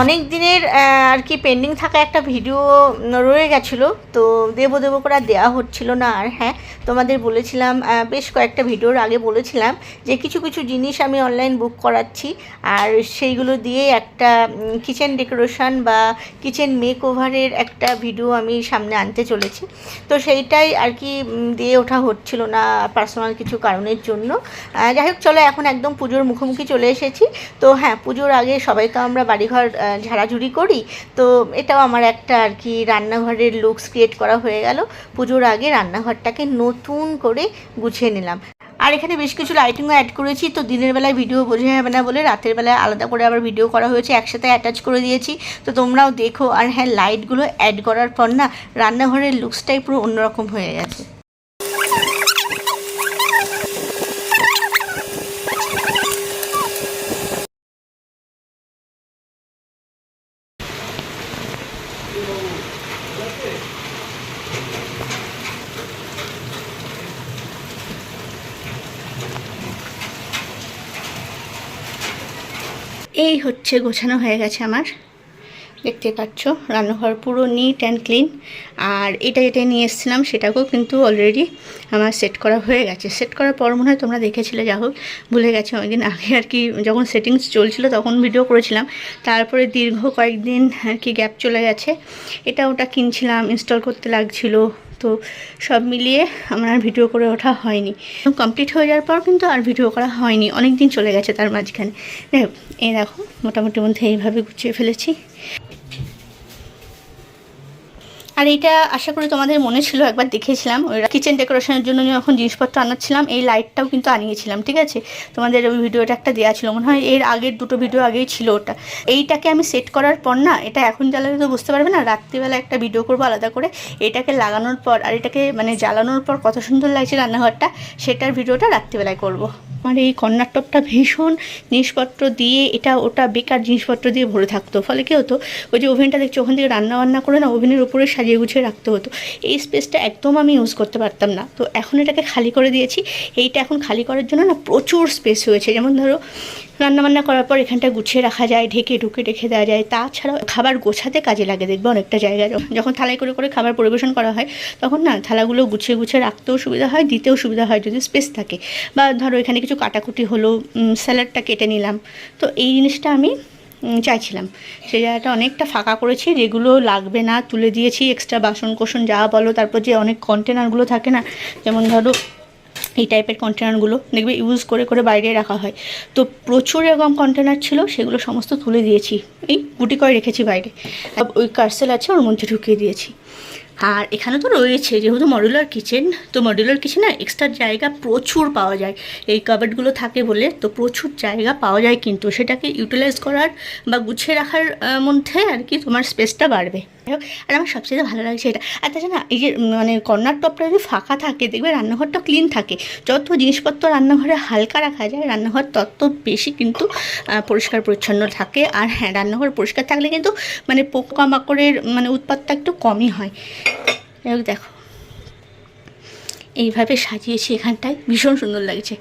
অনেক দিনের আর কি পেন্ডিং থাকা একটা ভিডিও রয়ে গেছিল, তো দেবো দেবো করে দেওয়া হচ্ছিল না আর হ্যাঁ তোমাদের বলেছিলাম বেশ কয়েকটা ভিডিওর আগে বলেছিলাম যে কিছু কিছু জিনিস আমি অনলাইন বুক করাচ্ছি, আর সেইগুলো দিয়ে একটা কিচেন ডেকোরেশন বা কিচেন মেক ওভারের একটা ভিডিও আমি সামনে আনতে চলেছি। তো সেইটাই আর কি দিয়ে ওঠা হচ্ছিল না পার্সোনাল কিছু কারণের জন্য। যাই হোক, চলো এখন একদম পুজোর মুখোমুখি চলে এসেছি। তো হ্যাঁ পুজোর আগে সবাই তো আমরা বাড়িঘর ঝাড়াঝুড়ি করি। তো এটাও আমার একটা আর কি রান্নাঘরের লুকস ক্রিয়েট করা হয়ে গেল। পুজোর আগে রান্নাঘরটাকে নতুন করে গুছিয়ে নিলাম। আর এখানে বেশ কিছু লাইটিংও অ্যাড করেছি। তো দিনের বেলায় ভিডিও বোঝা যাবে না বলে রাতের বেলায় আলাদা করে আবার ভিডিও করা হয়েছে। একসাথে অ্যাটাচ করে দিয়েছি। তো তোমরাও দেখো। আর হ্যাঁ লাইটগুলো অ্যাড করার পর না, রান্নাঘরের লুকসটাই পুরো অন্যরকম হয়ে গেছে। এই হচ্ছে গোছানো হয়ে গেছে আমার। দেখতে পাচ্ছ, রান্নাঘর পুরো নিট অ্যান্ড ক্লিন আর এটা যেটা নিয়ে এসেছিলাম সেটাকেও কিন্তু অলরেডি আমার সেট করা হয়ে গেছে। সেট করার পর মনে হয় তোমরা দেখেছিলে, যা হোক, ভুলে গেছে অনেকদিন আগে আর কি, যখন সেটিংস চলছিল তখন ভিডিও করেছিলাম। তারপরে দীর্ঘ কয়েকদিন আর কি গ্যাপ চলে গেছে। এটা ওটা কিনছিলাম ইনস্টল করতে লাগছিল। তো সব মিলিয়ে আমার আর ভিডিও করে ওঠা হয়নি। কমপ্লিট হয়ে যাওয়ার পর কিন্তু আর ভিডিও করা হয়নি। অনেক দিন চলে গেছে তার মাঝখানে। এই দেখো, মোটামুটি মধ্যে এইভাবে গুছিয়ে ফেলেছি। আর এটা আশা করি তোমাদের মনে ছিল, একবার দেখেছিলাম। ওই কিচেন ডেকোরেশনের জন্য যখন জিনিসপত্র আনাচ্ছিলাম, এই লাইটটাও কিন্তু আনিয়েছিলাম, ঠিক আছে? তোমাদের ওই ভিডিওটা একটা দেওয়া ছিল, মনে হয় এর আগের দুটো ভিডিও আগেই ছিল ওটা। এইটাকে আমি সেট করার পর না, এটা এখন জ্বালালে তো বুঝতে পারবে না, রাত্রিবেলা একটা ভিডিও করব আলাদা করে, এটাকে লাগানোর পর, আর এটাকে মানে জ্বালানোর পর কত সুন্দর লাগছে রান্নাঘরটা, সেটার ভিডিওটা রাত্রিবেলায় করব। আমার এই কর্নার টপটা ভীষণ জিনিসপত্র দিয়ে, এটা ওটা বেকার জিনিসপত্র দিয়ে ভরে থাকতো। ফলে কী হতো? ওই যে ওভেনটা দেখছি, ওখান থেকে রান্না বান্না করে না ওভেনের উপরে সাজিয়ে গুছিয়ে রাখতে হতো। এই স্পেসটা একদম আমি ইউজ করতে পারতাম না। তো এখন এটাকে খালি করে দিয়েছি। এইটা এখন খালি করার জন্য না প্রচুর স্পেস হয়েছে। যেমন ধরো রান্নাবান্না করার পর এখানটা গুছিয়ে রাখা যায়, ঢেকে ঢুকে রেখে দেওয়া যায়। তাছাড়াও খাবার গোছাতে কাজে লাগে, দেখবে অনেকটা জায়গায় যখন থালায় করে করে খাবার পরিবেশন করা হয়, তখন না থালাগুলো গুছিয়ে গুছিয়ে রাখতেও সুবিধা হয়, দিতেও সুবিধা হয় যদি স্পেস থাকে। বা ধরো এখানে কিছু কাটাকুটি হলো স্যালাডটা কেটে নিলাম। তো এই জিনিসটা আমি চাইছিলাম। সেই জায়গাটা অনেকটা ফাঁকা করেছি, যেগুলো লাগবে না তুলে দিয়েছি এক্সট্রা বাসন কোসন যা বলো, তারপর যে অনেক কন্টেনারগুলো থাকে না, যেমন ধরো এই টাইপের কন্টেনারগুলো দেখবে ইউজ করে করে বাইরে রাখা হয়। তো প্রচুর এরকম কন্টেনার ছিল, সেগুলো সমস্ত তুলে দিয়েছি। এই গুটি করে রেখেছি বাইরে। ওই কার্সেল আছে, ওর মধ্যে ঢুকিয়ে দিয়েছি। আর এখানে তো রয়েছে, যেহেতু মডুলার কিচেন তো মডুলার কিচেনে এক্সট্রা জায়গা প্রচুর পাওয়া যায়। এই কাবার্ডগুলো থাকে বলে, তো প্রচুর জায়গা পাওয়া যায় কিন্তু। সেটাকে ইউটিলাইজ করার বা গুছিয়ে রাখার মধ্যে আর কি তোমার স্পেসটা বাড়বে। আর আমার সবচেয়ে ভালো লাগছে এটা। আর তাছাড়া এই যে মানে কর্নার টপটা যদি ফাঁকা থাকে, দেখবে রান্নাঘরটা ক্লিন থাকে। যত জিনিসপত্র রান্নাঘরে হালকা রাখা যায়, রান্নাঘর তত বেশি কিন্তু পরিষ্কার পরিচ্ছন্ন থাকে। আর হ্যাঁ রান্নাঘর পরিষ্কার থাকলে কিন্তু মানে পোকামাকড়ের মানে উৎপাতটা একটু কমই হয়। দেখো। এইভাবে সাজিয়েছি এখানটায়। ভীষণ সুন্দর লাগছে।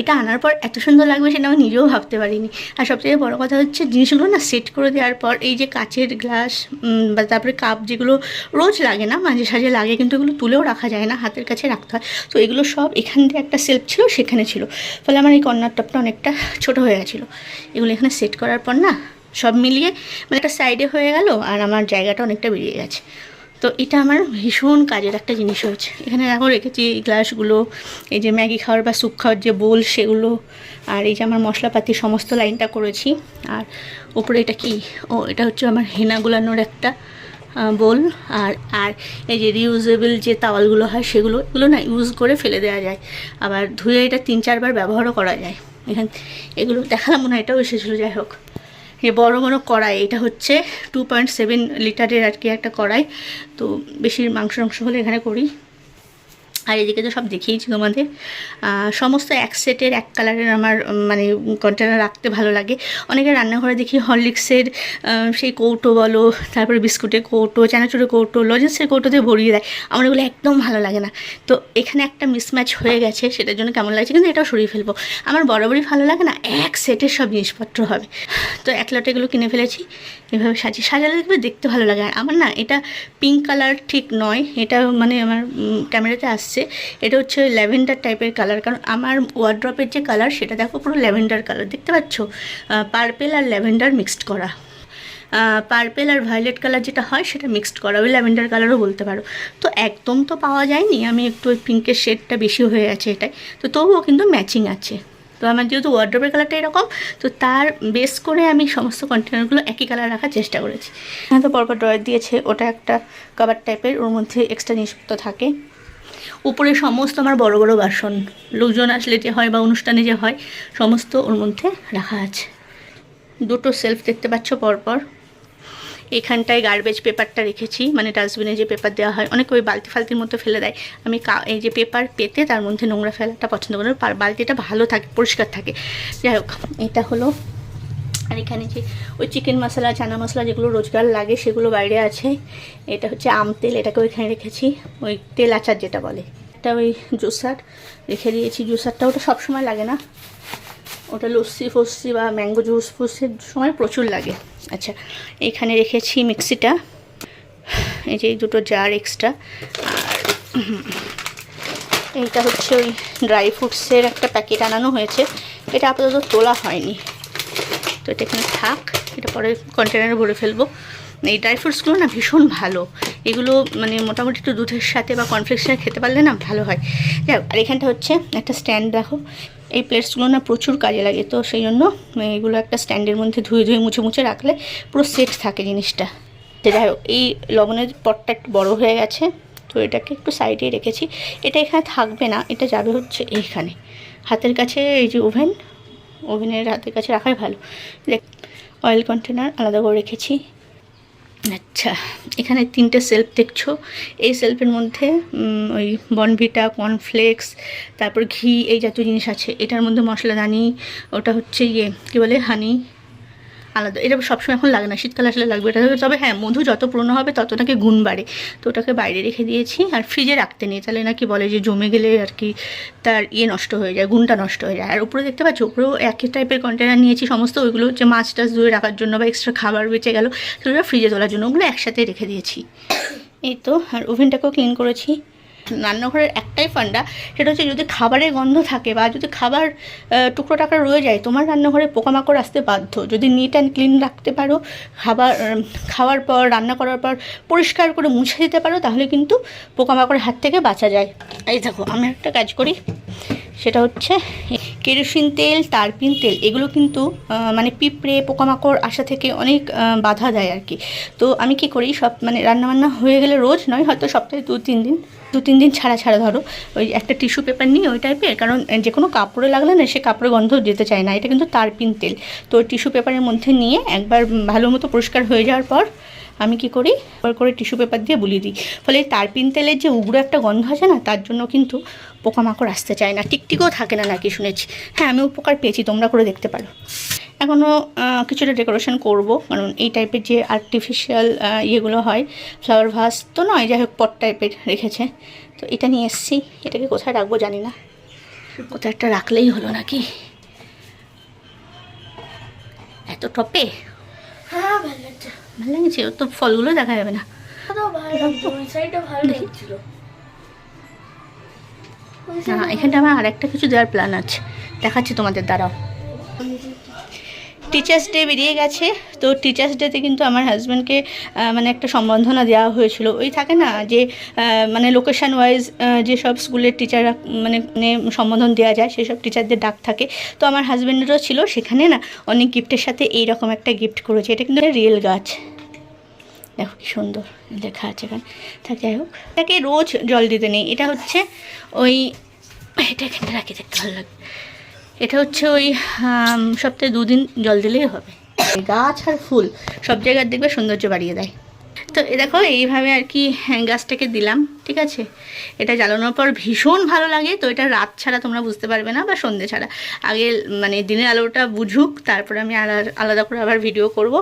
এটা আনার পর এত সুন্দর লাগবে সেটা আমি নিজেও ভাবতে পারিনি। আর সবথেকে বড় কথা হচ্ছে জিনিসগুলো না সেট করে দেওয়ার পর এই যে কাচের গ্লাস বা তারপরে কাপ যেগুলো রোজ লাগে না, মাঝে সাঝে লাগে কিন্তু এগুলো তুলেও রাখা যায় না, হাতের কাছে রাখতে হয়। তো এগুলো সব এখান দিয়ে একটা সেলফ ছিল, সেখানে ছিল। ফলে আমার এই কর্নার টপটা অনেকটা ছোট হয়ে গেছিল। এগুলো এখানে সেট করার পর না সব মিলিয়ে মানে একটা সাইডে হয়ে গেল আর আমার জায়গাটা অনেকটা বেরিয়ে গেছে। তো এটা আমার ভীষণ কাজের একটা জিনিস হয়েছে। এখানে দেখো রেখেছি এই গ্লাসগুলো, এই যে ম্যাগি খাওয়ার বা স্যুপ খাওয়ার যে বোল সেগুলো, আর এই যে আমার মশলাপাতি সমস্ত লাইনটা করেছি। আর উপরে এটা কি? ও, এটা হচ্ছে আমার হেনা গুলানোর একটা বোল। আর আর এই যে রিউজেবল যে তাওয়ালগুলো হয় সেগুলো, এগুলো না ইউজ করে ফেলে দেওয়া যায়। আবার ধুয়ে এটা তিন চারবার ব্যবহারও করা যায়। এখান, এগুলো দেখালাম মনে হয় এটাও এসেছিল, যাই হোক। বড় বড় কড়াই, এটা হচ্ছে টু পয়েন্ট সেভেন লিটারের আর কি একটা কড়াই। তো বেশি মাংস মাংস হলে এখানে করি। আর এদিকে তো সব দেখিয়েছি তোমাদের। সমস্ত এক সেটের এক কালারের আমার মানে কন্টেনার রাখতে ভালো লাগে। অনেকে রান্নাঘরে দেখি হরলিক্সের সেই কৌটো বলো, তারপরে বিস্কুটের কৌটো, চানাচুরের কৌটো, লজেন্সের কৌটোতে ভরিয়ে দেয়। আমার এগুলো একদম ভালো লাগে না। তো এখানে একটা মিসম্যাচ হয়ে গেছে, সেটার জন্য কেমন লাগছে কিন্তু এটাও সরিয়ে ফেলব। আমার বরাবরই ভালো লাগে না, এক সেটের সব জিনিসপত্র হবে। তো এক লটে এগুলো কিনে ফেলেছি, এভাবে সাজিয়ে সাজালে দেখবে দেখতে ভালো লাগে। আমার না, এটা পিঙ্ক কালার ঠিক নয়, এটা মানে আমার ক্যামেরাতে আসছে এটা হচ্ছে ল্যাভেন্ডার টাইপের কালার, কারণ আমার ওয়ার্ড্রপের যে কালার সেটা দেখো পুরো ল্যাভেন্ডার কালার, দেখতে পাচ্ছ? পার্পেল আর ল্যাভেন্ডার মিক্সড করা। পার্পেল আর ভায়োলেট কালার যেটা হয় সেটা মিক্সড করা, ওই ল্যাভেন্ডার কালারও বলতে পারো। তো একদম তো পাওয়া যায়নি, আমি একটু ওই পিঙ্কের শেডটা বেশি হয়ে আছে এটাই। তো তবুও কিন্তু ম্যাচিং আছে। তো আমার যেহেতু ওয়ার্ড্রপের কালারটা এরকম, তো তার বেস করে আমি সমস্ত কন্টেনারগুলো একই কালার রাখার চেষ্টা করেছি। হ্যাঁ তো পরপর ড্রয়ার দিয়েছে, ওটা একটা কভার টাইপের ওর মধ্যে এক্সট্রা জিনিসপত্র থাকে। উপরে সমস্ত আমার বড় বড় বাসন, লোকজন আসলে যে হয় বা অনুষ্ঠানে যে হয়, সমস্ত ওর মধ্যে রাখা আছে। দুটো সেলফ দেখতে পাচ্ছ পরপর। এখানটায় গার্বেজ পেপারটা রেখেছি মানে ডাস্টবিনে যে পেপার দেওয়া হয়, অনেক ওই বালতি ফালতির মতো ফেলে দেয়। আমি এই যে পেপার পেতে তার মধ্যে নোংরা ফেলাটা পছন্দ করি বালতিটা ভালো থাকে, পরিষ্কার থাকে। যাই হোক, এটা হলো আর এখানে যে ওই চিকেন মশলা চানা মশলা যেগুলো রোজগার লাগে সেগুলো বাইরে আছে। এটা হচ্ছে আম তেল, এটাকে ওইখানে রেখেছি। ওই তেল আচার যেটা বলে। এটা ওই জুসার, রেখে দিয়েছি। জুসারটা ওটা সবসময় লাগে না। ওটা লস্যি ফস্যি বা ম্যাঙ্গো জুস ফুসের সময় প্রচুর লাগে। আচ্ছা এখানে রেখেছি মিক্সিটা। এই যে দুটো জার এক্সট্রা আর এইটা হচ্ছে ওই ড্রাই ফ্রুটসের একটা প্যাকেট আনানো হয়েছে। এটা আপাতত তোলা হয়নি। তো এটা এখানে থাক, এটা পরে কন্টেনারে ভরে ফেলব। এই ড্রাই ফ্রুটসগুলো না ভীষণ ভালো। এগুলো মানে মোটামুটি একটু দুধের সাথে বা কর্নফ্লেক্সের খেতে পারলে না ভালো হয়। যাই আর এখানটা হচ্ছে একটা স্ট্যান্ড দেখো। এই প্লেটসগুলো না প্রচুর কাজে লাগে, তো সেই জন্য এগুলো একটা স্ট্যান্ডের মধ্যে ধুয়ে ধুয়ে মুছে মুছে রাখলে পুরো সেট থাকে জিনিসটা। যাই হোক, এই লবণের পটটা একটু বড়ো হয়ে গেছে, তো এটাকে একটু সাইডে রেখেছি। এটা এখানে থাকবে না, এটা যাবে হচ্ছে এইখানে। হাতের কাছে এই যে ওভেন ওভেনের হাতের কাছে রাখাই ভালো। দেখ অয়েল কন্টেনার আলাদা করে রেখেছি। আচ্ছা এখানে তিনটে সেলফ দেখছ। এই সেলফের মধ্যে ওই বনভিটা কর্নফ্লেক্স তারপর ঘি, এই জাতীয় জিনিস আছে। এটার মধ্যে মশলাদানি ওটা হচ্ছে ইয়ে কী বলে হানি আলাদা। এটা সবসময় এখন লাগে না। শীতকালে আসলে লাগবে। এটা তবে হ্যাঁ মধু যত পুরনো হবে, তত নাকি গুণ বাড়ে। তো ওটাকে বাইরে রেখে দিয়েছি আর ফ্রিজে রাখতে নেই। তাহলে নাকি বলে যে জমে গেলে আর কি তার ইয়ে নষ্ট হয়ে যায়, গুণটা নষ্ট হয়ে যায়। আর উপরে দেখতে পাচ্ছ, উপরেও একই টাইপের কন্টেনার নিয়েছি। সমস্ত ওইগুলো হচ্ছে মাছ টাছ ধুয়ে রাখার জন্য বা এক্সট্রা খাবার বেঁচে গেল, সেগুলো ফ্রিজে তোলার জন্য। ওগুলো একসাথে রেখে দিয়েছি। এই তো, আর ওভেনটাকেও ক্লিন করেছি। রান্নাঘরের একটাই ফান্ডা, সেটা হচ্ছে যদি খাবারের গন্ধ থাকে বা যদি খাবার টুকরো টাকা রয়ে যায়, তোমার রান্নাঘরে পোকামাকড় আসতে বাধ্য। যদি নিট অ্যান্ড ক্লিন রাখতে পারো, খাবার খাওয়ার পর, রান্না করার পর, পরিষ্কার করে মুছে দিতে পারো, তাহলে কিন্তু পোকামাকড়ের হাত থেকে বাঁচা যায়। এই দেখো, আমি একটা কাজ করি, সেটা হচ্ছে কেরোসিন তেল, তারপিন তেল, এগুলো কিন্তু মানে পিঁপড়ে, পোকামাকড় আসা থেকে অনেক বাধা দেয় আর কি। তো আমি কি করি, সব মানে রান্নাবান্না হয়ে গেলে রোজ নয়, হয়তো সপ্তাহে দু, তিন দিন, দু, তিন দিন ছাড়া ছাড়া ধরো, ওই একটা টিস্যু পেপার নিয়ে ওই টাইপের, কারণ যে কোনো কাপড়ে লাগলে না সে কাপড়ের গন্ধ যেতে চায় না, এটা কিন্তু তারপিন তেল। তো টিস্যু পেপারের মধ্যে নিয়ে একবার ভালো মতো পরিষ্কার হয়ে যাওয়ার পর আমি কি করি? এবার করে টিস্যু পেপার দিয়ে বুলিয়ে দিই। ফলে তারপিন তেলের যে উগ্র একটা গন্ধ আছে না, তার জন্য কিন্তু পোকামাকড় আসতে চায় না। টিকটিকও থাকে না, নাকি শুনেছি। হ্যাঁ আমি উপকার পেয়েছি, তোমরা করে দেখতে পারো। এখনও কিছুটা ডেকোরেশন করব, কারণ এই টাইপের যে আর্টিফিশিয়াল ইয়েগুলো হয় ফ্লাওয়ার ভাস তো নয়, যাই হোক পট টাইপের রেখেছে। তো এটা নিয়ে এসেছি। এটাকে কোথায় রাখব জানি না। কোথায় একটা রাখলেই হলো নাকি? এত টপে হ্যাঁ ভালো ভালো লাগছে ওর তো ফলগুলো দেখা যাবে না। না এখানটা আমার আরেকটা কিছু দেওয়ার প্ল্যান আছে। দেখাচ্ছি তোমাদের দ্বারাও টিচার্স ডে বেরিয়ে গেছে। তো টিচার্স ডেতে কিন্তু আমার হাজব্যান্ডকে মানে একটা সম্বর্ধনা দেওয়া হয়েছিল। ওই থাকে না যে মানে লোকেশান ওয়াইজ যেসব স্কুলের টিচাররা মানে মানে সম্বোধন দেওয়া যায়, সেসব টিচারদের ডাক থাকে। তো আমার হাজব্যান্ডেরও ছিল, সেখানে না অনেক গিফটের সাথে এই রকম একটা গিফট করেছে। এটা কিন্তু রিয়েল গাছ। দেখো কি সুন্দর লেখা আছে এখানে। থাক যাই হোক, এটাকে রোজ জল দিতে নেই। এটা হচ্ছে ওই, এটা এখানে রাখি দেখতে ভালো লাগে। এটা হচ্ছে ওই সপ্তাহে দুদিন জল দিলেই হবে। গাছ আর ফুল সব জায়গার দেখবে সৌন্দর্য বাড়িয়ে দেয়। তো এ দেখো এইভাবে আর কি হ্যাঁ, গাছটাকে দিলাম ঠিক আছে? এটা জ্বালানোর পর ভীষণ ভালো লাগে তো এটা রাত ছাড়া তোমরা বুঝতে পারবে না বা সন্ধে ছাড়া। আগে মানে দিনের আলোটা বুঝুক তারপরে আমি আলাদা করে আবার ভিডিও করব।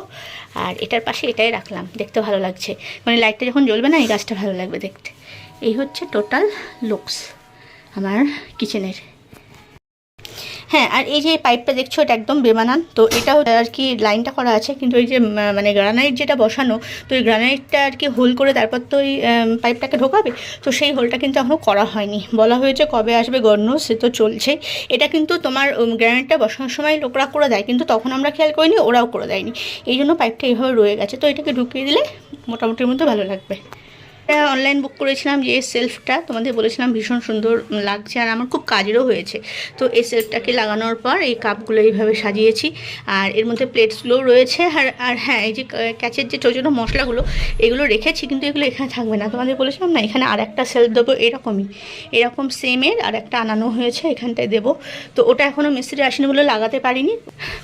আর এটার পাশে এটাই রাখলাম দেখতে ভালো লাগছে। মানে লাইটটা যখন জ্বলবে না এই গাছটা ভালো লাগবে দেখতে। এই হচ্ছে টোটাল লুকস আমার কিচেনের হ্যাঁ আর এই যে পাইপটা দেখছ, এটা একদম বেমানান। তো এটাও আর কি লাইনটা করা আছে, কিন্তু ওই যে মানে গ্রানাইট যেটা বসানো, তো ওই গ্রানাইটটা আর কি হোল করে তারপর তো ওই পাইপটাকে ঢোকাবে? তো সেই হোলটা কিন্তু এখনও করা হয়নি। বলা হয়েছে কবে আসবে গণ্য সে তো চলছেই। এটা কিন্তু তোমার গ্রানাইটটা বসানোর সময় লোকরা করে দেয়, কিন্তু তখন আমরা খেয়াল করিনি, ওরাও করে দেয়নি। এই জন্য পাইপটা এইভাবে রয়ে গেছে। তো এটাকে ঢুকিয়ে দিলে মোটামুটির মধ্যে ভালো লাগবে। এটা অনলাইন বুক করেছিলাম যে সেলফটা তোমাদের বলেছিলাম ভীষণ সুন্দর লাগছে আর আমার খুব কাজেরও হয়েছে। তো এই সেলফটাকে লাগানোর পর এই কাপগুলো এইভাবে সাজিয়েছি আর এর মধ্যে প্লেটসগুলোও রয়েছে আর আর হ্যাঁ এই যে ক্যাচের যে ছোটো ছোটো মশলাগুলো, এগুলো রেখেছি কিন্তু এগুলো এখানে থাকবে না। তোমাদের বলেছিলাম না, এখানে আর একটা সেলফ দেবো এরকমই। এরকম সেমের আর একটা আনানো হয়েছে, এখানটায় দেবো। তো ওটা এখনও মিস্ত্রি আসেনি বলে লাগাতে পারিনি।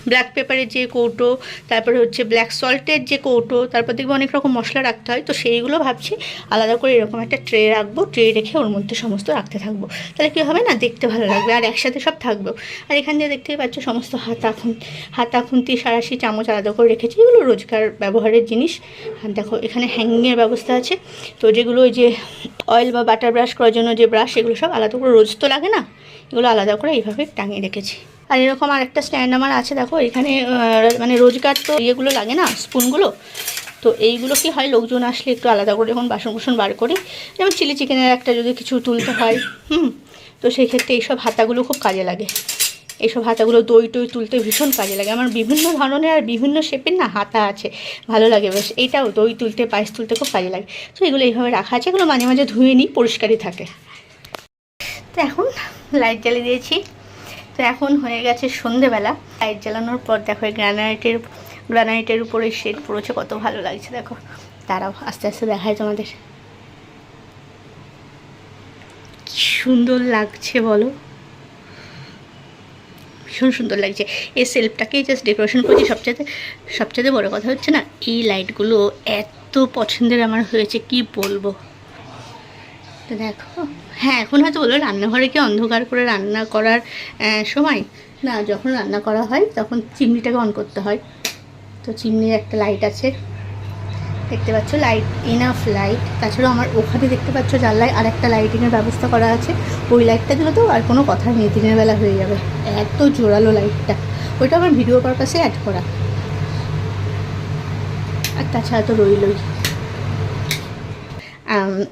ব্ল্যাক পেপারের যে কৌটো, তারপরে হচ্ছে ব্ল্যাক সল্টের যে কৌটো, তারপর দেখব অনেক রকম মশলা রাখতে হয়। তো সেইগুলো ভাবছি আলাদা করে এরকম একটা ট্রে রাখব ট্রে রেখে ওর মধ্যে সমস্ত রাখতে থাকব। তাহলে কী হবে না? দেখতে ভালো লাগবে। আর একসাথে সব থাকবেও। আর এখান দিয়ে দেখতেই পাচ্ছ সমস্ত হাতা খুন হাতা খুন্তি সারাশি, চামচ আলাদা করে রেখেছি। এগুলো রোজকার ব্যবহারের জিনিস। আর দেখো, এখানে হ্যাঙ্গিংয়ের ব্যবস্থা আছে। তো যেগুলো ওই যে অয়েল বা বাটার ব্রাশ করার জন্য যে ব্রাশ এগুলো সব আলাদা করে রোজ তো লাগে না? এগুলো আলাদা করে এইভাবে টাঙিয়ে রেখেছি। আর এরকম আরেকটা স্ট্যান্ড আমার আছে। দেখো, এখানে মানে রোজগার তো ইয়েগুলো লাগে না? স্পুনগুলো তো এইগুলো কি হয়? লোকজন আসলে একটু আলাদা করে যখন বাসন কুসন বার করি, যেমন চিলি চিকেনের একটা যদি কিছু তুলতে হয়, হুম, তো সেই ক্ষেত্রে এইসব হাতাগুলো খুব কাজে লাগে। এইসব হাতাগুলো দই টই তুলতে ভীষণ কাজে লাগে। আমার বিভিন্ন ধরনের আর বিভিন্ন শেপের না হাতা আছে, ভালো লাগে বেশ। এইটাও দই তুলতে, পায়েস তুলতে খুব কাজে লাগে। তো এগুলো এইভাবে রাখা আছে, এগুলো মাঝে মাঝে ধুয়ে নিই, পরিষ্কারই থাকে। তো এখন লাইট জ্বালিয়ে দিয়েছি। তো এখন হয়ে গেছে সন্ধেবেলা। লাইট জ্বালানোর পর দেখো গ্রানাইটের গ্রানাইটের উপরে শেড পড়েছে, কত ভালো লাগছে, দেখো। তারাও আস্তে আস্তে দেখায় তোমাদের। কি সুন্দর লাগছে, বলো। ভীষণ সুন্দর লাগছে। এই সেলফটাকেই জাস্ট ডেকোরেশন করেছি সবচেয়ে সবচেয়ে বড় কথা হচ্ছে না, এই লাইটগুলো এত পছন্দের আমার হয়েছে, কি বলব? তো দেখো হ্যাঁ এখন হয়তো বলল রান্নাঘরে কি অন্ধকার করে রান্না করার সময়? না, যখন রান্না করা হয়, তখন চিমনিটাকে অন করতে হয়। তো চিমনির একটা লাইট আছে। দেখতে পাচ্ছ লাইট ইনাফ লাইট তাছাড়াও আমার ওখানে দেখতে পাচ্ছ জানলায় আর একটা লাইটিংয়ের ব্যবস্থা করা আছে। ওই লাইটটা দিলে তো আর কোনো কথা নেই, দিনের বেলা হয়ে যাবে। এত জোরালো লাইটটা ওইটা আমার ভিডিও পারপাসে অ্যাড করা। আর তাছাড়া তো রইলই।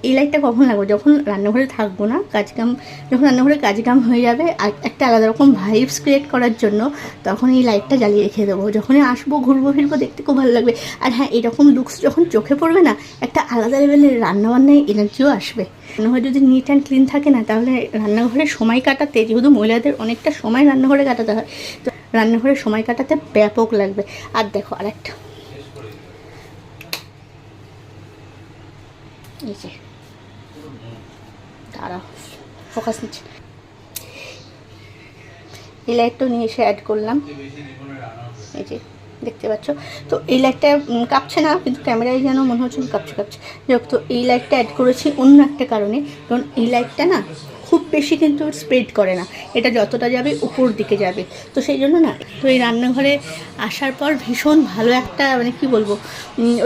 এই লাইটটা কখন লাগবে? যখন রান্নাঘরে থাকব না, কাজকাম, যখন রান্নাঘরে কাজকাম হয়ে যাবে, আর একটা আলাদা রকম ভাইবস ক্রিয়েট করার জন্য তখন এই লাইটটা জ্বালিয়ে রেখে দেবো। যখনই আসব, ঘুরবো, ফিরবো, দেখতে খুব ভালো লাগবে। আর হ্যাঁ এরকম লুকস যখন চোখে পড়বে না, একটা আলাদা লেভেলের রান্নাবান্নায় এনার্জিও আসবে। রান্নাঘর যদি নিট অ্যান্ড ক্লিন থাকে না, তাহলে রান্নাঘরে সময় কাটাতে, যেহেতু মহিলাদের অনেকটা সময় রান্নাঘরে কাটাতে হয়, তো রান্নাঘরে সময় কাটাতে ব্যাপক লাগবে। আর দেখো, আরেকটা এই যে দাঁড়াও ফোকাস নিচ্ছে এই লাইটটাও নিয়ে এসে অ্যাড করলাম। এই যে, দেখতে পাচ্ছ? তো এই লাইটটা কাঁপছে না, কিন্তু ক্যামেরায় যেন মনে হচ্ছে কাঁপছে কাঁপছে। যাই তো এই লাইটটা অ্যাড করেছি অন্য একটা কারণে। কারণ এই লাইটটা না খুব বেশি কিন্তু স্প্রেড করে না। এটা যতটা যাবে উপর দিকে যাবে। তো সেই জন্য না, তো এই রান্নাঘরে আসার পর ভীষণ ভালো একটা মানে কি বলব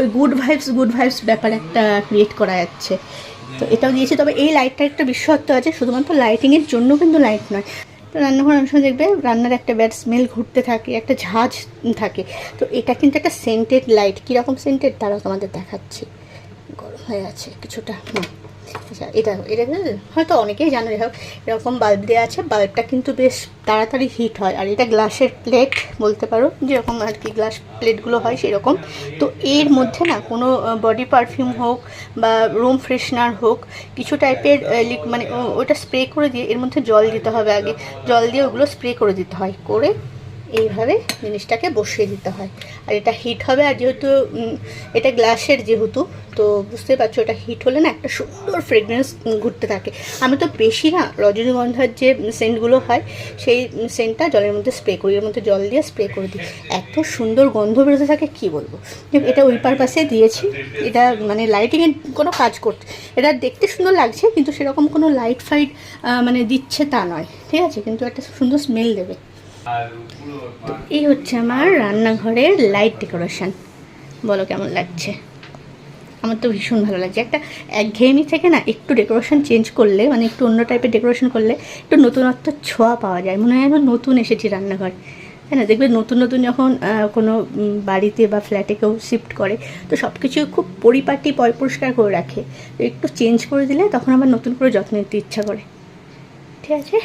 ওই গুড ভাইবস গুড ভাইবস ব্যাপার একটা ক্রিয়েট করা যাচ্ছে। তো এটাও দিয়েছি। তবে এই লাইটটার একটা বিশেষত্ব আছে, শুধুমাত্র লাইটিংয়ের জন্য কিন্তু লাইট নয়। তো রান্নাঘর অনেক সময় দেখবে রান্নার একটা ব্যাড স্মেল ঘুরতে থাকে, একটা ঝাঁজ থাকে। তো এটা কিন্তু একটা সেন্টেড লাইট কীরকম সেন্টেড তারাও তোমাদের দেখাচ্ছি। গরম হয়ে আছে কিছুটা। হুম আচ্ছা এটা এটা হয়তো অনেকেই জানো, যাই এরকম বাল্ব দেওয়া আছে বাল্বটা কিন্তু বেশ তাড়াতাড়ি হিট হয়, আর এটা গ্লাসের প্লেট বলতে পারো, যেরকম আর কি গ্লাস প্লেটগুলো হয় সেরকম। তো এর মধ্যে না, কোনো বডি পারফিউম হোক বা রুম ফ্রেশনার হোক, কিছু টাইপের মানে ও- ওটা স্প্রে করে দিয়ে এর মধ্যে জল দিতে হবে আগে। জল দিয়ে ওগুলো স্প্রে করে দিতে হয়, করে এইভাবে জিনিসটাকে বসিয়ে দিতে হয়। আর এটা হিট হবে, আর যেহেতু এটা গ্লাসের যেহেতু, তো বুঝতে পারছ এটা হিট হলে না একটা সুন্দর ফ্রেগরেন্স ঘুরতে থাকে। আমি তো বেশি না, রজনীগন্ধার যে সেন্টগুলো হয়, সেই সেন্টটা জলের মধ্যে স্প্রে করি, এর মধ্যে জল দিয়ে স্প্রে করে দিই। এত সুন্দর গন্ধ বেরোতে থাকে, কি বলব? এটা ওই পারপাসে দিয়েছি, এটা মানে লাইটিংয়ের কোনো কাজ করতে, এটা দেখতে সুন্দর লাগছে, কিন্তু সেরকম কোনো লাইট ফাইট মানে দিচ্ছে তা নয়, ঠিক আছে? কিন্তু একটা সুন্দর স্মেল দেবে। তো এই হচ্ছে আমার রান্নাঘরের লাইট ডেকোরেশন বলো কেমন লাগছে? আমার তো ভীষণ ভালো লাগছে। একটা একঘেয়েমি থেকে না একটু ডেকোরেশন চেঞ্জ করলে মানে একটু অন্য টাইপের ডেকোরেশন করলে একটু নতুনত্ব ছোঁয়া পাওয়া যায়। মনে হয় আমি নতুন এসেছি রান্নাঘর। তাই না? দেখবে নতুন নতুন যখন কোনো বাড়িতে বা ফ্ল্যাটে কেউ শিফট করে, তো সব কিছু খুব পরিপাটি পয় পরিষ্কার করে রাখে। তো একটু চেঞ্জ করে দিলে তখন আবার নতুন করে যত্ন নিতে ইচ্ছা করে। ঠিক আছে?